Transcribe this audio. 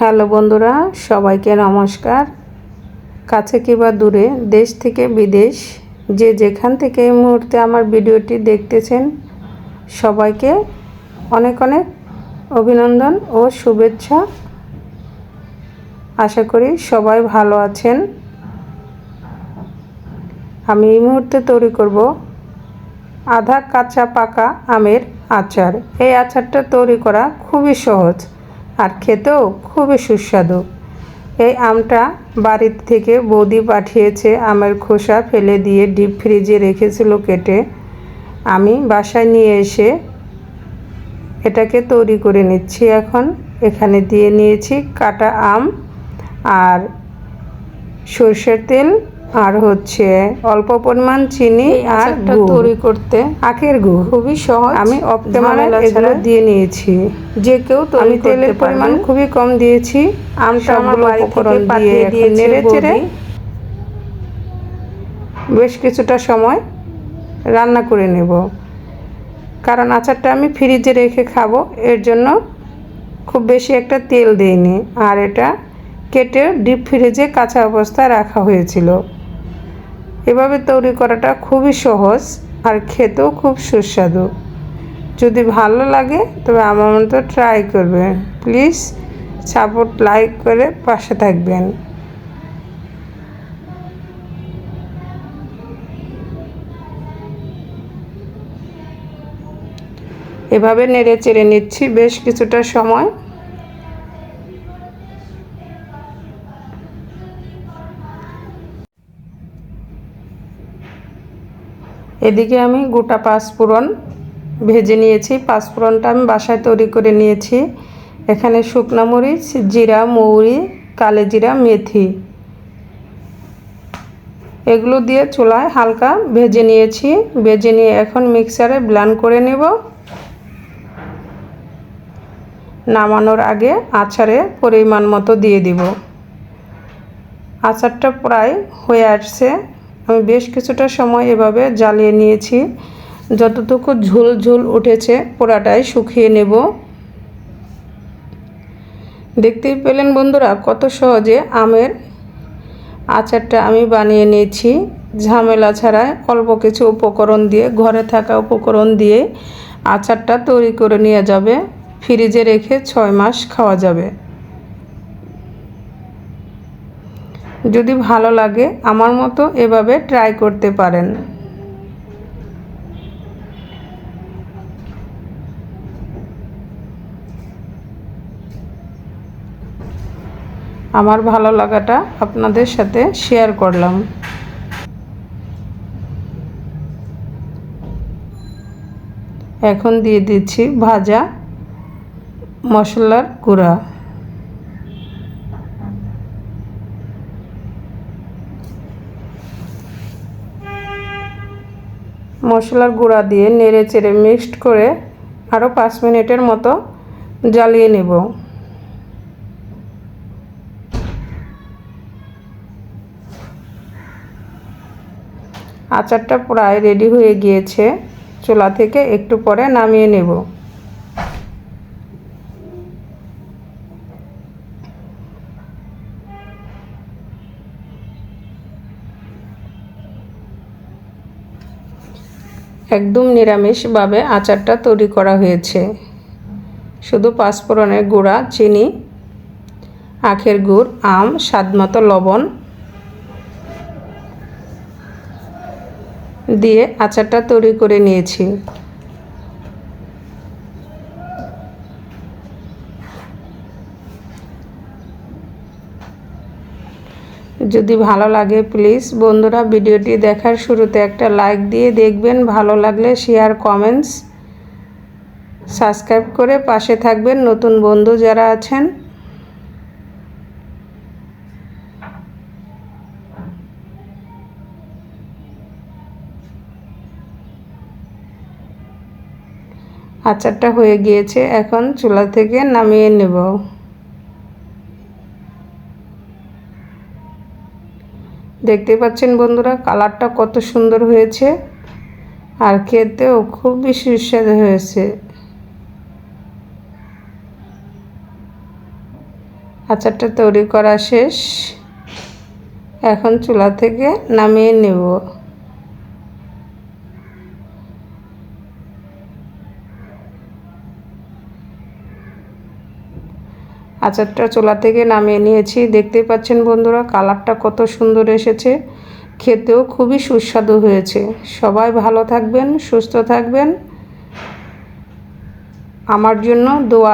Hello বন্ধুরা, সবাইকে নমস্কার। কাছে কিংবা দূরে, দেশ থেকে বিদেশ, যে যেখান থেকে এই মুহূর্তে আমার ভিডিওটি দেখতেছেন, সবাইকে অনেক অনেক অভিনন্দন ও শুভেচ্ছা। আশা করি সবাই ভালো আছেন। আমি এই মুহূর্তে তৈরি করব আধা কাঁচা পাকা আমের আচার। এই আচারটা তৈরি করা খুবই সহজ। আর খেতেও খুবই সুস্বাদু। এই আমটা বাড়ির থেকে বৌদি পাঠিয়েছে আমের খোসা ফেলে দিয়ে ডিপ ফ্রিজে রেখেছিল কেটে। আমি বাসায় নিয়ে এসে এটাকে তৈরি করে নিচ্ছি এখন। এখানে দিয়ে নিয়েছি কাটা আম আর সর্ষের তেল আর হচ্ছে অল্প পরিমাণ চিনি আর তৈরি করতে আখের গুড়। খুবই সহজ আমি এগুলো দিয়ে নিয়েছি। যে কেউ আমি তেলের পরিমাণ খুবই কম দিয়েছি। আমটা আমার বাড়ি থেকে উপকরণ দিয়ে নেড়ে চেড়ে বেশ কিছুটা সময় রান্না করে নেব। কারণ আচারটা আমি ফ্রিজে রেখে খাব এর জন্য খুব বেশি একটা তেল দেইনি। আর এটা কেটে ডিপ ফ্রিজে কাঁচা অবস্থায় রাখা হয়েছিল। এভাবে তৈরি করাটা খুবই সহজ আর খেতেও খুব সুস্বাদু। যদি ভালো লাগে, তবে আমার মতো ট্রাই করবেন প্লিজ সাপোর্ট লাইক করে পাশে থাকবেন। এভাবে নেড়ে চেড়ে নিচ্ছি বেশ কিছুটা সময়। এদিকে আমি গোটা পাঁচফোড়ন ভেজে নিয়েছি। পাঁচফোড়নটা আমি বাসায় তৈরি করে নিয়েছি। এখানে শুকনো মরিচ, জিরা, মৌরি, কালো জিরা, মেথি এগুলো দিয়ে চুলায় হালকা ভেজে নিয়েছি। ভেজে নিয়ে এখন মিক্সারে ব্লান করে নেব। নামানোর আগে আচারে পরিমাণ মতো দিয়ে দিব। আচারটা প্রায় হয়ে আসছে। আমি বেশ কিছুটা সময় এভাবে জ্বালিয়ে নিয়েছি। যতটুকু ঝুল ঝুল উঠেছে পোড়াটাই শুকিয়ে নেব। দেখতেই পেলেন বন্ধুরা, কত সহজে আমের আচারটা আমি বানিয়ে নিয়েছি। ঝামেলা ছাড়াই অল্প কিছু উপকরণ দিয়ে, ঘরে থাকা উপকরণ দিয়ে আচারটা তৈরি করে নিয়ে যাবে। ফ্রিজে রেখে ছয় মাস খাওয়া যাবে। যদি ভালো লাগে, আমার মতো এভাবে ট্রাই করতে পারেন। আমার ভালো লাগাটা আপনাদের সাথে শেয়ার করলাম। এখন দিয়ে দিচ্ছি ভাজা মশলার গুঁড়া। মশলার গুঁড়া দিয়ে নেড়ে চেড়ে মিক্সড করে আরও পাঁচ মিনিটের মতো জ্বালিয়ে নেব। আচারটা প্রায় রেডি হয়ে গিয়েছে। চুলা থেকে একটু পরে নামিয়ে নেব। একদম নিরামিষভাবে আচারটা তৈরি করা হয়েছে। শুধু পাঁচফোড়নের গুঁড়া, চিনি, আখের গুড়, আম, স্বাদমতো লবণ দিয়ে আচারটা তৈরি করে নিয়েছি। যদি ভালো লাগে প্লিজ বন্ধুরা, ভিডিওটি দেখার শুরুতে একটা লাইক দিয়ে দেখবেন। ভালো লাগলে শেয়ার কমেন্টস সাবস্ক্রাইব করে পাশে থাকবেন নতুন বন্ধু যারা আছেন। আচারটা হয়ে গিয়েছে, এখন চুলা থেকে নামিয়ে নেব। দেখতে পাচ্ছেন বন্ধুরা, কালারটা কত সুন্দর হয়েছে। আর খেতেও খুব বেশি সুস্বাদু হয়েছে। আচারটা তৈরি করা শেষ। এখন চুলা থেকে নামিয়ে নেব। আচারটা চোলা থেকে নামিয়ে নিয়েছি। দেখতে পাচ্ছেন বন্ধুরা, কালারটা কত সুন্দর এসেছে। খেতেও খুবই সুস্বাদু হয়েছে। সবাই ভালো থাকবেন, সুস্থ থাকবেন। আমার জন্য দোয়া